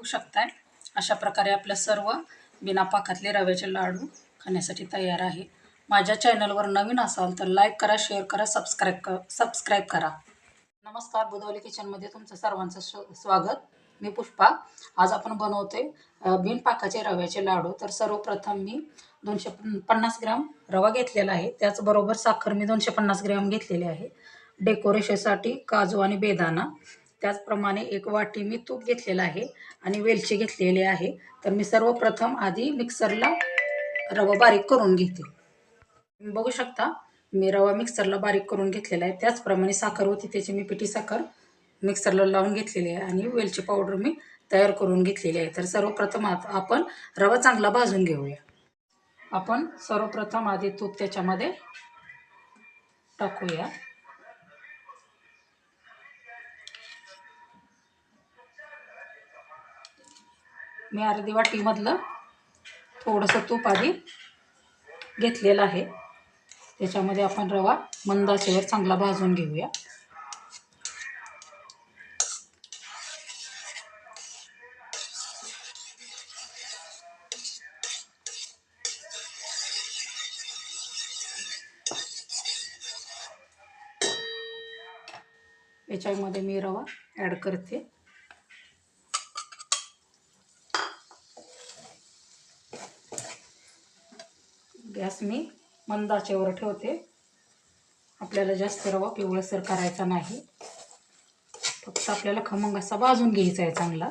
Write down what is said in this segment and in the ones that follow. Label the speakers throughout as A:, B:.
A: बघू शकताय. अशा प्रकारे आपल्या सर्व बिना पाकातले रव्याचे लाडू खाण्यासाठी तयार आहे. माझ्या चॅनलवर नवीन असाल तर लाईक करा शेअर करा सबस्क्राईब क सबस्क्राईब करा. नमस्कार बुधवली किचनमध्ये तुमचं सर्वांचं स्व स्वागत. मी पुष्पा. आज आपण बनवते अ, बिन पाकाचे रव्याचे लाडू. तर सर्वप्रथम मी दोनशे पन्नास ग्राम रवा घेतलेला आहे. त्याचबरोबर साखर मी दोनशे पन्नास ग्रॅम घेतलेली आहे. डेकोरेशनसाठी काजू आणि बेदाना त्याचप्रमाणे एक वाटी मी तूप घेतलेलं आहे आणि वेलची घेतलेली आहे. तर मी सर्वप्रथम आधी मिक्सरला रवा बारीक करून घेते. बघू शकता मी रवा मिक्सरला बारीक करून घेतलेला आहे. त्याचप्रमाणे साखर होती त्याची मी पिठी साखर मिक्सरला लावून घेतलेली आहे आणि वेलची पावडर मी तयार करून घेतलेली आहे. तर सर्वप्रथम आपण रवा चांगला भाजून घेऊया. आपण सर्वप्रथम आधी तूप त्याच्यामध्ये टाकूया. मी अर्धी वाटीमधलं थोडंसं तूप आधी घेतलेलं आहे. त्याच्यामध्ये आपण रवा मंद आचेवर चांगला भाजून घेऊया. याच्यामध्ये मी रवा ॲड करते. गॅस मी मंद आचेवर ठेवते. आपल्याला जास्त रवा पिवळसर करायचा नाही. फक्त आपल्याला खमंग असा भाजून घ्यायचा आहे चांगला.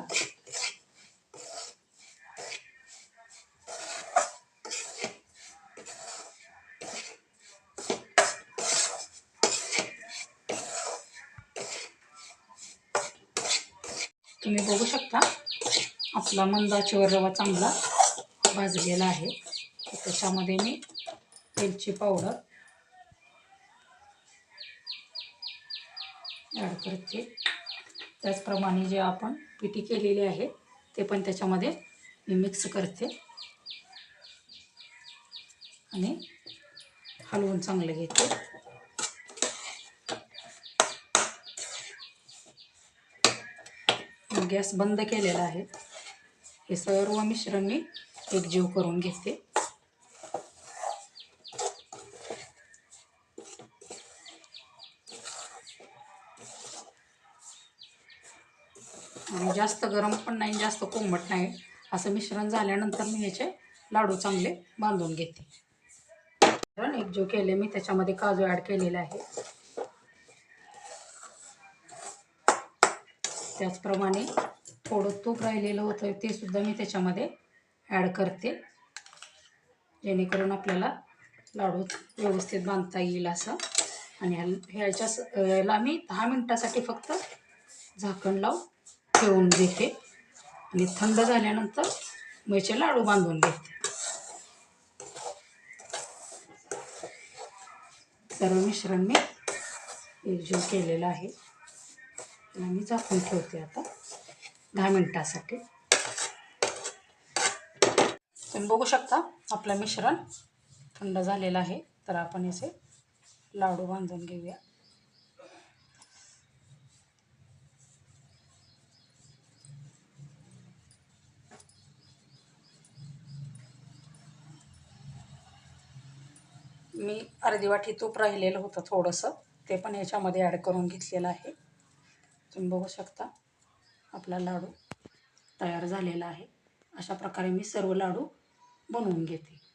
A: तुम्ही बघू शकता आपला मंदाचेवर रवा चांगला भाजलेला आहे. त्याच्यामध्ये मी वेलची पावडर ॲड करते. त्याचप्रमाणे जे आपण पिठी केलेली आहे ते पण त्याच्यामध्ये मी मिक्स करते. आणि हलवून चांगलं घेते. गॅस बंद केलेला आहे. हे सर्व मिश्रण मी एकजीव करून घेते. आणि जास्त गरम पण नाही जास्त कोंबट नाही. असं मिश्रण झाल्यानंतर मी ह्याचे लाडू चांगले बांधून घेते. कारण एक जो केले मी त्याच्यामध्ये काजू ॲड केलेला आहे. त्याचप्रमाणे थोडं तूप राहिलेलं होतं ते सुद्धा मी त्याच्यामध्ये ॲड करते. जेणेकरून आपल्याला लाडू व्यवस्थित बांधता येईल असं. आणि ह्या- ह्याच्या ह्याला मी दहा मिनटासाठी फक्त झाकण लावून ठेवून देते. आणि थंड झाल्यानंतर मैचे लाडू बांधून घेते. सर्व मिश्रण मी एकजीव केलेलं आहे. मी झाकून ठेवते आता. दहा मिनटासाठी. तुम्ही बघू शकता आपलं मिश्रण थंड झालेलं आहे. तर आपण याचे लाडू बांधून घेऊया. मी अर्धी वाटी तूप राहिलेलं होतं थोडंसं. ते पण याच्यामध्ये ॲड करून घेतलेलं आहे. तुम्ही बघू शकता. आपला लाडू तयार झालेला आहे. अशा प्रकारे मी सर्व लाडू बनवून घेते.